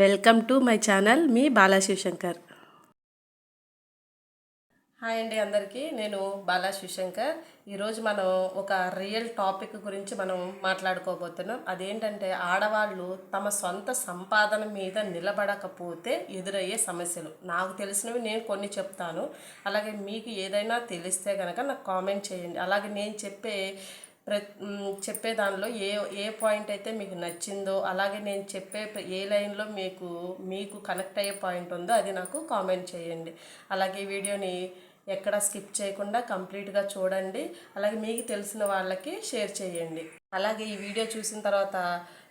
Welcome to my channel మీ Bala Shivashankar. Hi అండి అందరికీ నేను బాలా శివశంకర్. ఈరోజు మనం ఒక రియల్ టాపిక్ గురించి మనం మాట్లాడుకోబోతున్నాం. అదేంటంటే ఆడవాళ్ళు తమ సొంత సంపాదన మీద నిలబడకపోతే ఎదురయ్యే సమస్యలు. నాకు తెలిసినవి నేను కొన్ని చెప్తాను. అలాగే మీకు ఏదైనా తెలిస్తే కనుక నాకు కామెంట్ చేయండి. అలాగే నేను చెప్పే ప్ర చెప్పే దానిలో ఏ ఏ పాయింట్ అయితే మీకు నచ్చిందో అలాగే నేను చెప్పే ఏ లైన్లో మీకు మీకు కనెక్ట్ అయ్యే పాయింట్ ఉందో అది నాకు కామెంట్ చేయండి. అలాగే వీడియోని ఎక్కడ స్కిప్ చేయకుండా కంప్లీట్గా చూడండి. అలాగే మీకు తెలిసిన వాళ్ళకి షేర్ చేయండి. అలాగే ఈ వీడియో చూసిన తర్వాత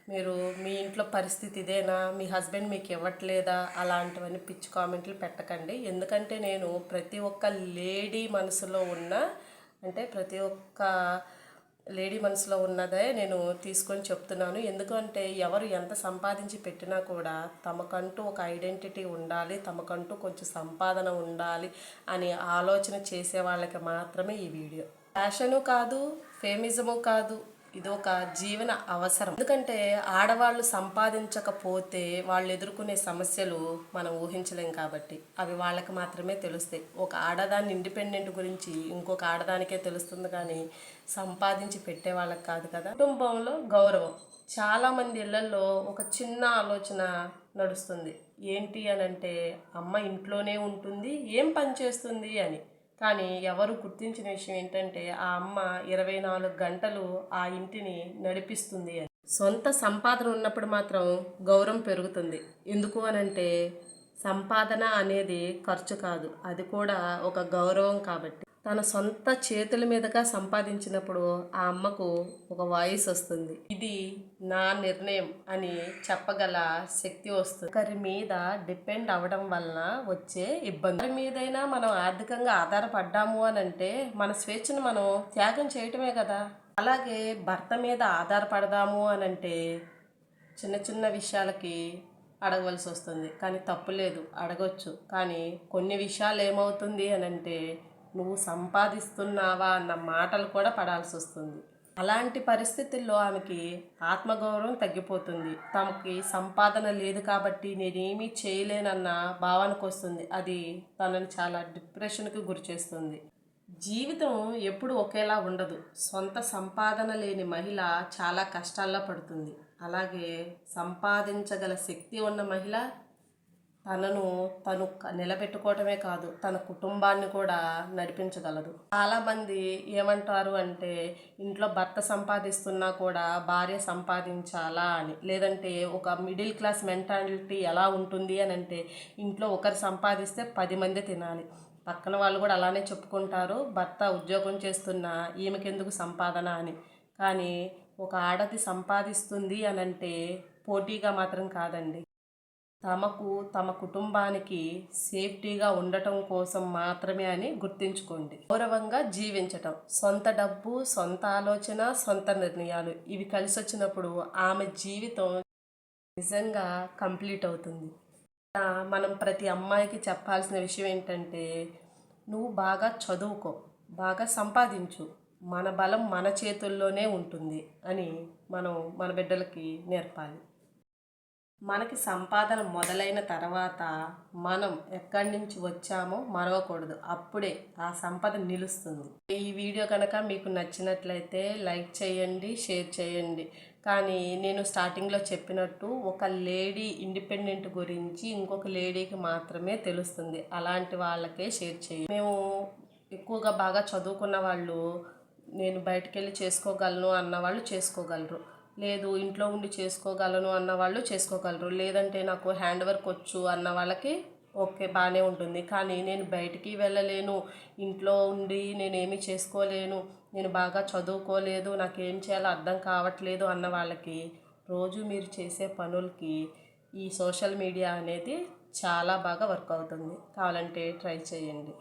మీరు మీ ఇంట్లో పరిస్థితి ఇదేనా? మీ హస్బెండ్ మీకు ఇవ్వట్లేదా? అలాంటివన్నీ పిచ్చి కామెంట్లు పెట్టకండి. ఎందుకంటే నేను ప్రతి ఒక్క లేడీ మనసులో ఉన్న అంటే ప్రతి ఒక్క లేడీ మనసులో ఉన్నదే నేను తీసుకొని చెప్తున్నాను. ఎందుకంటే ఎవరు ఎంత సంపాదించి పెట్టినా కూడా తమకంటూ ఒక ఐడెంటిటీ ఉండాలి తమకంటూ కొంచెం సంపాదన ఉండాలి అని ఆలోచన చేసే వాళ్ళకి మాత్రమే ఈ వీడియో. ఫ్యాషను కాదు ఫేమిజము కాదు ఇది ఒక జీవన అవసరం. ఎందుకంటే ఆడవాళ్ళు సంపాదించకపోతే వాళ్ళు ఎదుర్కొనే సమస్యలు మనం ఊహించలేం కాబట్టి. అవి వాళ్ళకి మాత్రమే తెలుస్తాయి. ఒక ఆడదాని ఇండిపెండెంట్ గురించి ఇంకొక ఆడదానికే తెలుస్తుంది కానీ సంపాదించి పెట్టే వాళ్ళకి కాదు కదా. కుటుంబంలో గౌరవం. చాలామంది ఇళ్ళలో ఒక చిన్న ఆలోచన నడుస్తుంది. ఏంటి అని అంటే అమ్మ ఇంట్లోనే ఉంటుంది ఏం పని చేస్తుంది అని. కానీ ఎవరు గుర్తించిన విషయం ఏంటంటే ఆ అమ్మ ఇరవై నాలుగు గంటలు ఆ ఇంటిని నడిపిస్తుంది అని. సొంత సంపాదన ఉన్నప్పుడు మాత్రం గౌరవం పెరుగుతుంది. ఎందుకు అనంటే సంపాదన అనేది ఖర్చు కాదు. అది కూడా ఒక గౌరవం కాబట్టి. తన సొంత చేతుల మీదుగా సంపాదించినప్పుడు ఆ అమ్మకు ఒక వాయిస్ వస్తుంది. ఇది నా నిర్ణయం అని చెప్పగల శక్తి వస్తుంది. ఒకరి మీద డిపెండ్ అవ్వడం వలన వచ్చే ఇబ్బంది. ఒకరి మీదైనా మనం ఆర్థికంగా ఆధారపడ్డాము అని అంటే మన స్వేచ్ఛను మనం త్యాగం చేయటమే కదా. అలాగే భర్త మీద ఆధారపడదాము అని అంటే చిన్న చిన్న విషయాలకి అడగవలసి వస్తుంది. కానీ తప్పు లేదు అడగొచ్చు. కానీ కొన్ని విషయాలు ఏమవుతుంది అని అంటే నువ్వు సంపాదిస్తున్నావా అన్న మాటలు కూడా పడాల్సి వస్తుంది. అలాంటి పరిస్థితుల్లో ఆమెకి ఆత్మగౌరవం తగ్గిపోతుంది. తమకి సంపాదన లేదు కాబట్టి నేనేమీ చేయలేనన్న భావనకు వస్తుంది. అది తనని చాలా డిప్రెషన్కి గురిచేస్తుంది జీవితం ఎప్పుడు ఒకేలా ఉండదు. సొంత సంపాదన లేని మహిళ చాలా కష్టాల్లో పడుతుంది. అలాగే సంపాదించగల శక్తి ఉన్న మహిళ తనను తను నిలబెట్టుకోవటమే కాదు తన కుటుంబాన్ని కూడా నడిపించగలదు. చాలామంది ఏమంటారు అంటే ఇంట్లో భర్త సంపాదిస్తున్నా కూడా భార్య సంపాదించాలా అని. లేదంటే ఒక మిడిల్ క్లాస్ మెంటాలిటీ ఎలా ఉంటుంది అని అంటే ఇంట్లో ఒకరు సంపాదిస్తే పది మంది తినాలి. పక్కన వాళ్ళు కూడా అలానే చెప్పుకుంటారు భర్త ఉద్యోగం చేస్తున్న ఈమెకెందుకు సంపాదన అని. కానీ ఒక ఆడది సంపాదిస్తుంది అని అంటే పోటీగా మాత్రం కాదండి. తమకు తమ కుటుంబానికి సేఫ్టీగా ఉండటం కోసం మాత్రమే అని గుర్తుంచుకోండి. గౌరవంగా జీవించటం. సొంత డబ్బు సొంత ఆలోచన సొంత నిర్ణయాలు. ఇవి కలిసి వచ్చినప్పుడు ఆమె జీవితం నిజంగా కంప్లీట్ అవుతుంది. మనం ప్రతి అమ్మాయికి చెప్పాల్సిన విషయం ఏంటంటే నువ్వు బాగా చదువుకో బాగా సంపాదించు. మన బలం మన చేతుల్లోనే ఉంటుంది అని మనం మన బిడ్డలకి నేర్పాలి. మనకి సంపాదన మొదలైన తర్వాత మనం ఎక్కడి నుంచి వచ్చామో మరవకూడదు. అప్పుడే ఆ సంపద నిలుస్తుంది. ఈ వీడియో కనుక మీకు నచ్చినట్లయితే లైక్ చేయండి షేర్ చేయండి. కానీ నేను స్టార్టింగ్లో చెప్పినట్టు ఒక లేడీ ఇండిపెండెంట్ గురించి ఇంకొక లేడీకి మాత్రమే తెలుస్తుంది. అలాంటి వాళ్ళకే షేర్ చేయండి. మేము ఎక్కువగా బాగా చదువుకున్న వాళ్ళు నేను బయటికి వెళ్ళి చేసుకోగలను అన్న వాళ్ళు చేసుకోగలరు. లేదు ఇంట్లో ఉండి చేసుకోగలను అన్న వాళ్ళు చేసుకోగలరు. లేదంటే నాకు హ్యాండ్ వర్క్ వచ్చు అన్న వాళ్ళకి ఓకే బాగానే ఉంటుంది. కానీ నేను బయటికి వెళ్ళలేను. ఇంట్లో ఉండి నేనేమి చేసుకోలేను. నేను బాగా చదువుకోలేదు. నాకు ఏం చేయాలో అర్థం కావట్లేదు అన్న వాళ్ళకి రోజు మీరు చేసే పనులకి ఈ సోషల్ మీడియా అనేది చాలా బాగా వర్క్ అవుతుంది. కావాలంటే ట్రై చేయండి.